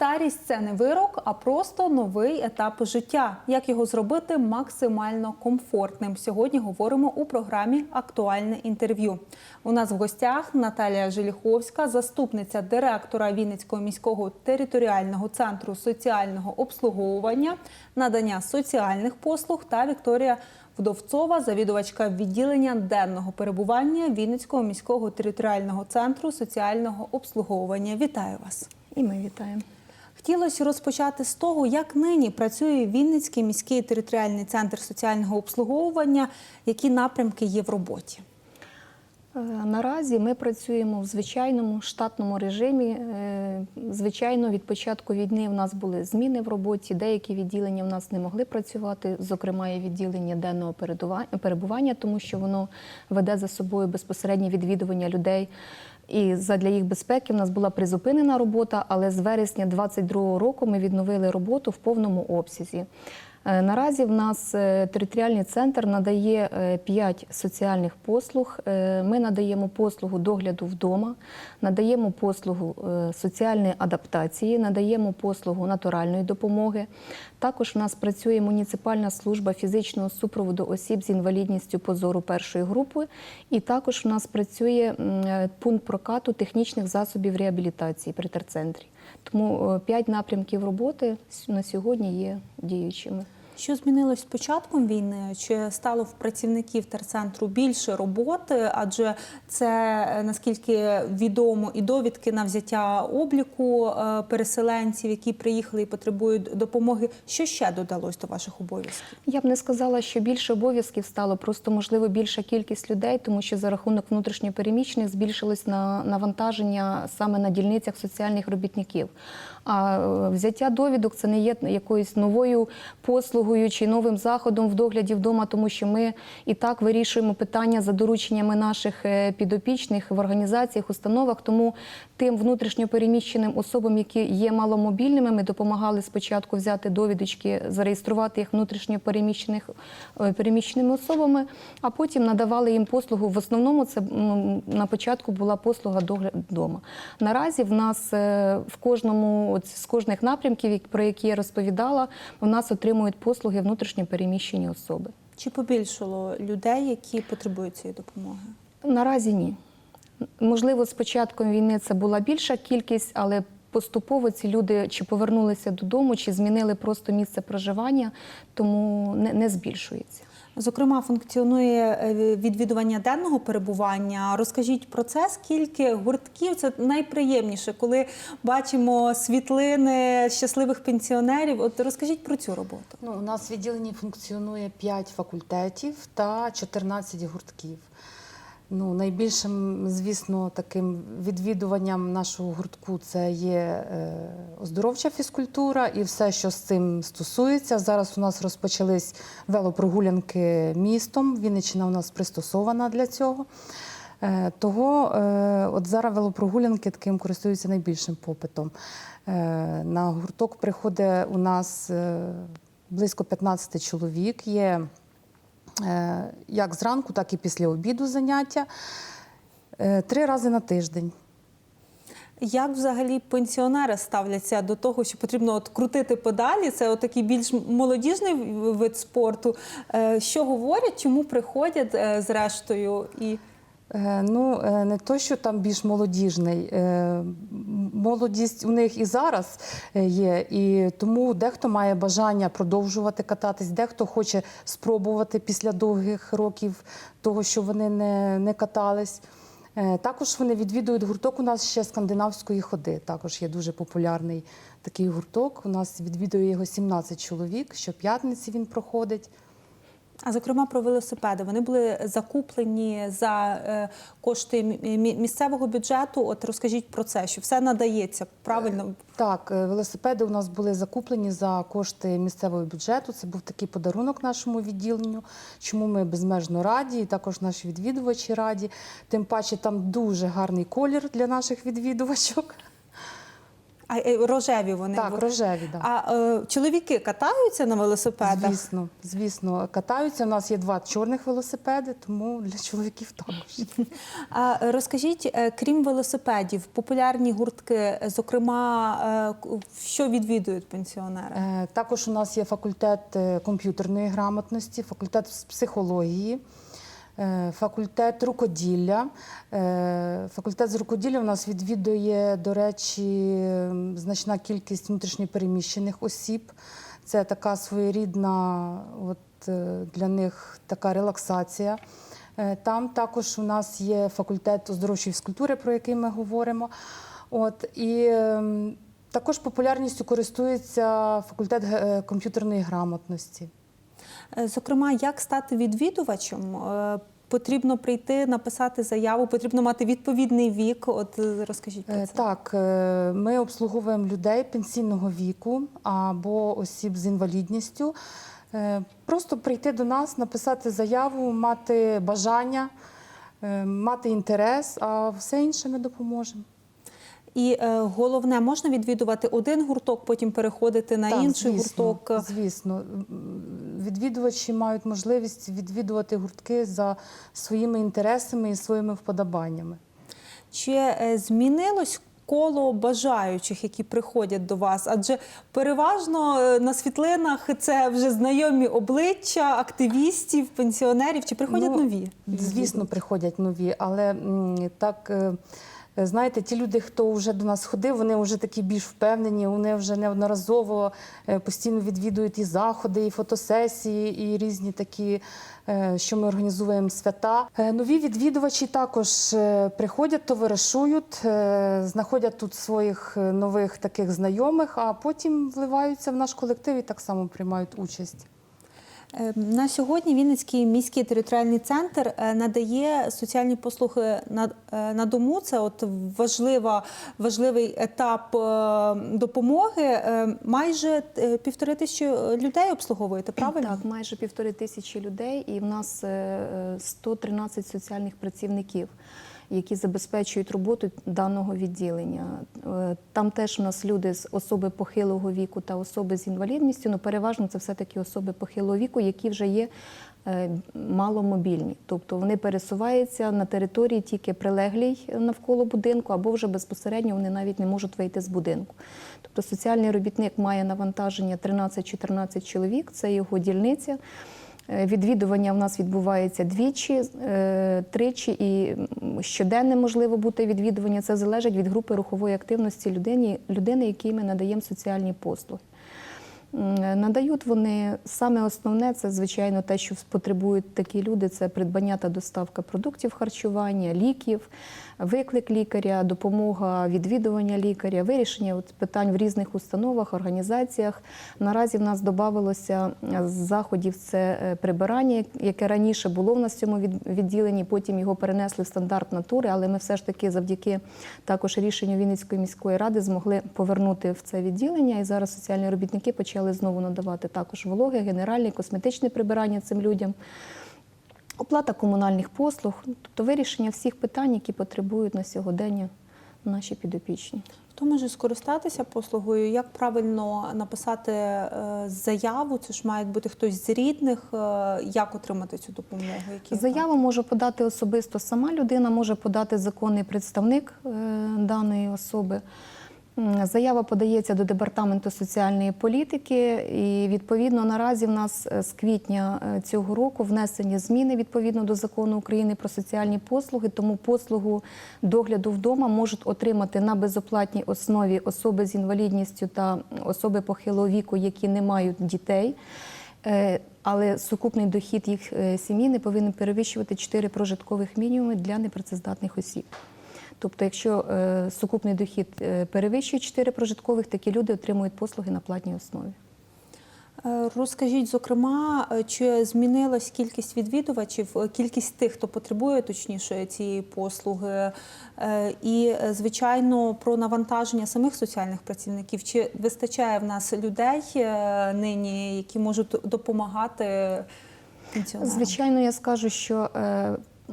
Старість це не вирок, а просто новий етап життя. Як його зробити максимально комфортним? Сьогодні говоримо у програмі Актуальне інтерв'ю. У нас в гостях Наталія Желіховська, заступниця директора Вінницького міського територіального центру соціального обслуговування, надання соціальних послуг та Вікторія Вдовцова, завідувачка відділення денного перебування Вінницького міського територіального центру соціального обслуговування. Вітаю вас! І ми вітаємо. Хотілося розпочати з того, як нині працює Вінницький міський територіальний центр соціального обслуговування, які напрямки є в роботі. Е, Наразі ми працюємо в звичайному штатному режимі. Е, Звичайно, від початку війни в нас були зміни в роботі. Деякі відділення в нас не могли працювати. Зокрема, є відділення денного перебування, тому що воно веде за собою безпосереднє відвідування людей. І задля їх безпеки в нас була призупинена робота, але з вересня 2022 року ми відновили роботу в повному обсязі. Е, Наразі в нас е, територіальний центр надає 5 соціальних послуг. Е, Ми надаємо послугу догляду вдома, надаємо послугу е, соціальної адаптації, надаємо послугу натуральної допомоги. Також в нас працює муніципальна служба фізичного супроводу осіб з інвалідністю позору першої групи, і також в нас працює е, пункт прокату технічних засобів реабілітації при терцентрі. Тому е, п'ять напрямків роботи на сьогодні є діючими. Що змінилось з початком війни? Чи стало в працівників терцентру більше роботи? Адже це е, наскільки відомо і довідки на взяття обліку е, переселенців, які приїхали і потребують допомоги. Що ще додалось до ваших обов'язків? Я б не сказала, що більше обов'язків стало, просто можливо більша кількість людей, тому що за рахунок внутрішньопереміщених збільшилось на навантаження саме на дільницях соціальних робітників. А е, взяття довідок це не є якоюсь новою послугою чи новим заходом в догляді вдома, тому що ми і так вирішуємо питання за дорученнями наших е, підопічних в організаціях, установах. Тому тим внутрішньопереміщеним особам, які є маломобільними, ми допомагали спочатку взяти довідочки, зареєструвати їх внутрішньопереміщених е, переміщеними особами, а потім надавали їм послугу. В основному це на початку була послуга догляд вдома. Наразі в нас в кожному от з кожних напрямків, про які я розповідала, в нас отримують послуги внутрішньопереміщені особи. Чи побільшало людей, які потребують цієї допомоги? Наразі ні. Можливо, з початком війни це була більша кількість, але поступово ці люди чи повернулися додому, чи змінили просто місце проживання, тому не, не збільшується. Зокрема, функціонує е, відвідування денного перебування. Розкажіть про це, скільки гуртків це найприємніше, коли бачимо світлини щасливих пенсіонерів. От розкажіть про цю роботу. Ну, у нас в відділенні функціонує 5 факультетів та 14 гуртків. Ну, найбільшим, звісно, таким відвідуванням нашого гуртку це є е, оздоровча фізкультура і все, що з цим стосується. Зараз у нас розпочались велопрогулянки містом. Вінниччина у нас пристосована для цього. Е, Того е, от зараз велопрогулянки таким користуються найбільшим попитом. На гурток приходить у нас близько 15 чоловік. Є як зранку, так і після обіду заняття. Е, Три рази на тиждень. Як взагалі пенсіонери ставляться до того, що потрібно от крутити педалі? Це такий більш молодіжний вид спорту. Е, Що говорять, чому приходять е, зрештою і. Е, Ну, е, не то, що там більш молодіжний. Е, Молодість у них і зараз є, і тому дехто має бажання продовжувати кататись, дехто хоче спробувати після довгих років того, що вони не, не катались. Також вони відвідують гурток. У нас ще скандинавської ходи. Також є дуже популярний такий гурток. У нас відвідує його 17 чоловік. Щоп'ятниці він проходить. А зокрема про велосипеди. Вони були закуплені за е, кошти мі- мі- місцевого бюджету. От розкажіть про це, що все надається правильно. Так, е, велосипеди у нас були закуплені за кошти місцевого бюджету. Це був такий подарунок нашому відділенню, чому ми безмежно раді, і також наші відвідувачі раді. Тим паче там дуже гарний колір для наших відвідувачок. А е, рожеві вони Так, рожеві, да. А е, чоловіки катаються на велосипедах? Звісно, звісно, катаються. У нас є два чорних велосипеди, тому для чоловіків також. А розкажіть, е, крім велосипедів, популярні гуртки, зокрема, е, що відвідують пенсіонери? Е, Також у нас є факультет комп'ютерної грамотності, факультет з психології, факультет рукоділля. Е, Факультет з рукоділля у нас відвідує, до речі, значна кількість внутрішньопереміщених осіб. Це така своєрідна от, е, для них така релаксація. Е, Там також у нас є факультет оздоровчої фізкультури, про який ми говоримо. От, і ем, також популярністю користується факультет комп'ютерної грамотності. Е, Зокрема, як стати відвідувачем? Е, Потрібно прийти, написати заяву, потрібно мати відповідний вік. От е, розкажіть про це. Так, ми обслуговуємо людей пенсійного віку або осіб з інвалідністю. Просто прийти до нас, написати заяву, мати бажання, мати інтерес, а все інше ми допоможемо. І е, головне, можна відвідувати один гурток, потім переходити на Так, інший звісно, гурток. Звісно, відвідувачі мають можливість відвідувати гуртки за своїми інтересами і своїми вподобаннями. Чи е, змінилось коло бажаючих, які приходять до вас? Адже переважно е, на світлинах це вже знайомі обличчя активістів, пенсіонерів. Чи приходять Ну, нові? Звісно, приходять нові, але так. Е, Знаєте, ті люди, хто вже до нас ходив, вони вже такі більш впевнені, вони вже неодноразово е, постійно відвідують і заходи, і фотосесії, і різні такі, е, що ми організуємо свята. Нові відвідувачі також приходять, товаришують, знаходять тут своїх нових таких знайомих, а потім вливаються в наш колектив і так само приймають участь. Е, На сьогодні Вінницький міський територіальний центр е, надає соціальні послуги на, е, на дому. Це от важлива, важливий етап е, допомоги. Майже півтори тисячі людей обслуговуєте, правильно? Так, майже півтори тисячі людей, і в нас е, е, 113 соціальних працівників, які забезпечують роботу даного відділення. Е, Там теж у нас люди з особи похилого віку та особи з інвалідністю. Ну, переважно це все-таки особи похилого віку, які вже є е, маломобільні. Тобто вони пересуваються на території тільки прилеглій навколо будинку, або вже безпосередньо вони навіть не можуть вийти з будинку. Тобто соціальний робітник має навантаження 13-14 чоловік, це його дільниця. Е, Відвідування в нас відбувається двічі, е, тричі і щоденне можливо бути відвідування. Це залежить від групи рухової активності людини, людини якій ми надаємо соціальні послуги. Надають вони саме основне, це звичайно те, що потребують такі люди: це придбання та доставка продуктів харчування, ліків, виклик лікаря, допомога відвідування лікаря, вирішення питань в різних установах, організаціях. Наразі в нас додавалося з заходів це е, прибирання, яке раніше було в нас цьому відділенні. Потім його перенесли в стандарт натури, але ми все ж таки завдяки також рішенню Вінницької міської ради змогли повернути в це відділення. І зараз соціальні робітники почали знову надавати також вологи, генеральне, косметичне прибирання цим людям. Оплата комунальних послуг, тобто вирішення всіх питань, які потребують на сьогодення наші підопічні. Хто може скористатися послугою? Як правильно написати е, заяву? Це ж має бути хтось з рідних. Е, Як отримати цю допомогу? Які Заяву може подати особисто сама людина, може подати законний представник е, даної особи. Заява подається до департаменту соціальної політики, і відповідно наразі в нас е, з квітня е, цього року внесені зміни відповідно до закону України про соціальні послуги. Тому послугу догляду вдома можуть отримати на безоплатній основі особи з інвалідністю та особи похилого віку, які не мають дітей. Е, Але сукупний дохід їх сім'ї не повинен перевищувати 4 прожиткових мінімуми для непрацездатних осіб. Тобто, якщо е, сукупний дохід е, перевищує 4 прожиткових, такі люди отримують послуги на платній основі. Е, Розкажіть, зокрема, чи змінилась кількість відвідувачів, кількість тих, хто потребує точніше цієї послуги, і, звичайно, про навантаження самих соціальних працівників. Чи вистачає в нас людей нині, які можуть допомагати? Звичайно, я скажу, що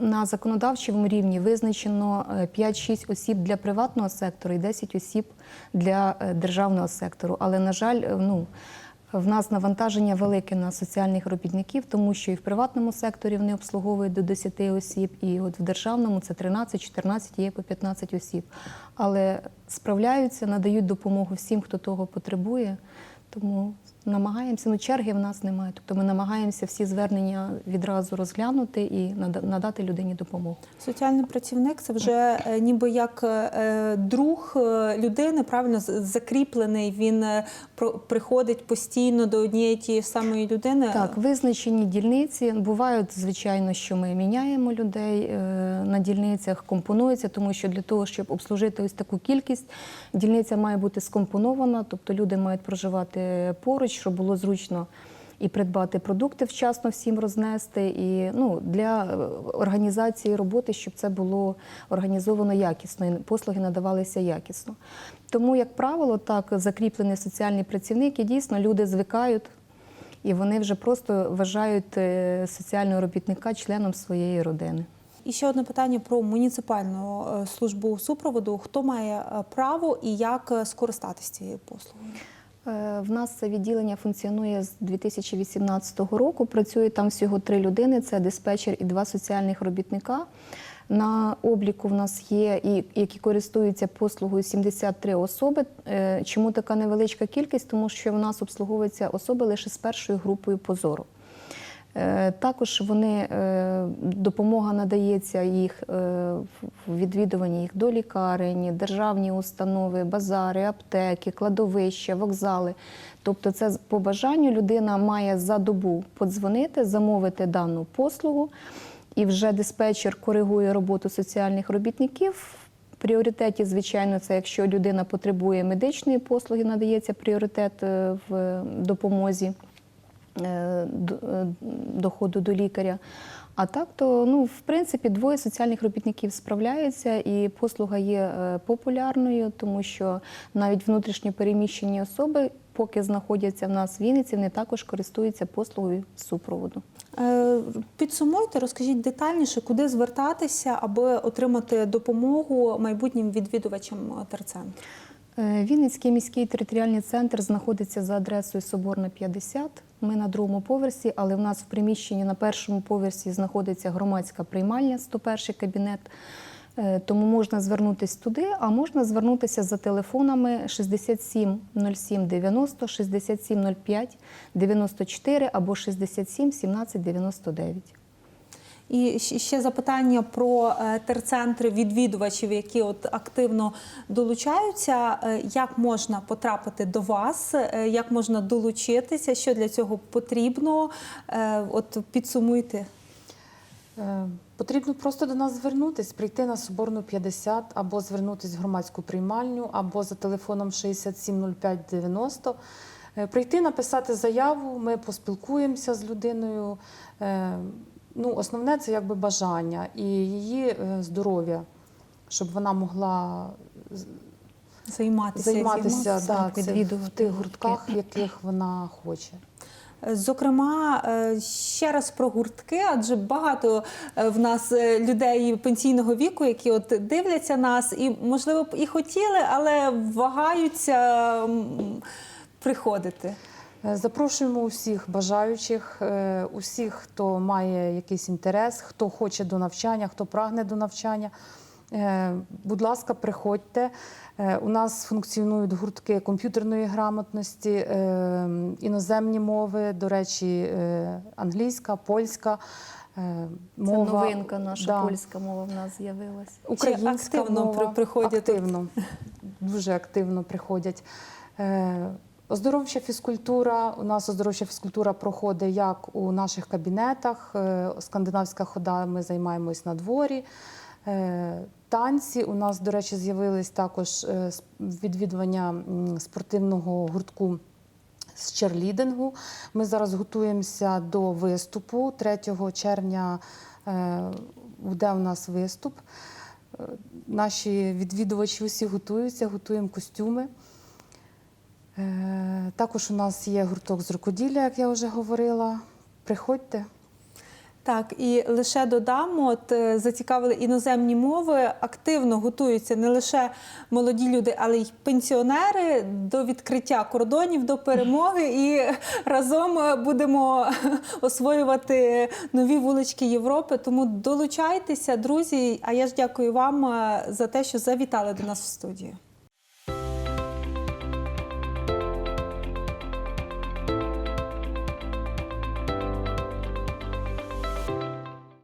на законодавчому рівні визначено е, 5-6 осіб для приватного сектору і 10 осіб для е, державного сектору. Але, на жаль, е, ну, в нас навантаження велике на соціальних робітників, тому що і в приватному секторі вони обслуговують до 10 осіб, і от в державному це 13, 14, є по 15 осіб. Але справляються, надають допомогу всім, хто того потребує. Тому намагаємося, ну черги в нас немає. Тобто ми намагаємося всі звернення відразу розглянути і нада- надати людині допомогу. Соціальний працівник це вже е, ніби як е, друг е, людини, правильно закріплений. Він приходить постійно до однієї тієї самої людини. Так, визначені дільниці. Бувають, звичайно, що ми міняємо людей на дільницях, компонується, тому що для того, щоб обслужити ось таку кількість, дільниця має бути скомпонована, тобто люди мають проживати поруч, щоб було зручно. І придбати продукти вчасно всім рознести, і ну для е, організації роботи, щоб це було організовано якісно і послуги надавалися якісно. Тому, як правило, так закріплений соціальний працівник і дійсно люди звикають і вони вже просто вважають е, соціального робітника членом своєї родини. І ще одне питання про муніципальну е, службу супроводу. Хто має право і як скористатися цією послугою? Е, В нас це відділення функціонує з 2018 року. Працює там всього три людини: це диспетчер і два соціальних робітника. На обліку в нас є і які користуються послугою 73 особи. Е, Чому така невеличка кількість? Тому що в нас обслуговуються особи лише з першою групою позору. Е, Також вони е, допомога надається їх е, в відвідуванні їх до лікарень, державні установи, базари, аптеки, кладовища, вокзали. Тобто, це по бажанню людина має за добу подзвонити, замовити дану послугу, і вже диспетчер коригує роботу соціальних робітників. В пріоритеті, звичайно, це якщо людина потребує медичної послуги, надається пріоритет в допомозі доходу до лікаря. А так, то ну, в принципі, двоє соціальних робітників справляються, і послуга є е, популярною, тому що навіть внутрішньо переміщені особи, поки знаходяться в нас в Вінниці, вони також користуються послугою супроводу. Е, Підсумуйте, розкажіть детальніше, куди звертатися, аби отримати допомогу майбутнім відвідувачам е, терцентру. Е, Вінницький міський територіальний центр знаходиться за адресою Соборна 50. Ми на другому поверсі, але в нас в приміщенні на першому поверсі знаходиться громадська приймальня, 101 кабінет. Е, Тому можна звернутися туди, а можна звернутися за телефонами 67 07 90, 67 05 94 або 67 17 99. І ще запитання про е, терцентри відвідувачів, які от активно долучаються. Е, Як можна потрапити до вас? Е, Як можна долучитися? Що для цього потрібно? От підсумуйте. Потрібно просто до нас звернутись, прийти на Соборну 50, або звернутись в громадську приймальню, або за телефоном 670590. Е, Прийти, написати заяву, ми поспілкуємося з людиною. Е, Ну, основне це якби бажання і її е, здоров'я, щоб вона могла Займатися, займатися займатися. да, це в тих гуртках, в яких вона хоче. Зокрема, е, ще раз про гуртки, адже багато е, в нас е, людей пенсійного віку, які от дивляться нас, і можливо б і хотіли, але вагаються приходити. Е, Запрошуємо усіх бажаючих, е, усіх, хто має якийсь інтерес, хто хоче до навчання, хто прагне до навчання. Е, Будь ласка, приходьте. У нас функціонують гуртки комп'ютерної грамотності, іноземні мови, до речі, англійська, польська е, Це новинка наша Да. польська мова в нас з'явилася. Українська активно мова, приходять активно, дуже активно приходять. Оздоровча фізкультура. У нас оздоровча фізкультура проходить як у наших кабінетах. Е, Скандинавська хода ми займаємось на дворі. Е, Танці у нас, до речі, з'явились також е, відвідування спортивного гуртку з черлідингу. Ми зараз готуємося до виступу. 3 червня буде у нас виступ. Наші відвідувачі усі готуються, готуємо костюми. Е, Також у нас є гурток з рукоділля, як я вже говорила. Приходьте. Так, і лише додам, от е, зацікавили іноземні мови, активно готуються не лише молоді люди, але й пенсіонери до відкриття кордонів, до перемоги. І разом е, будемо освоювати нові вулички Європи. Тому долучайтеся, друзі. А я ж дякую вам за те, що завітали до нас в студію.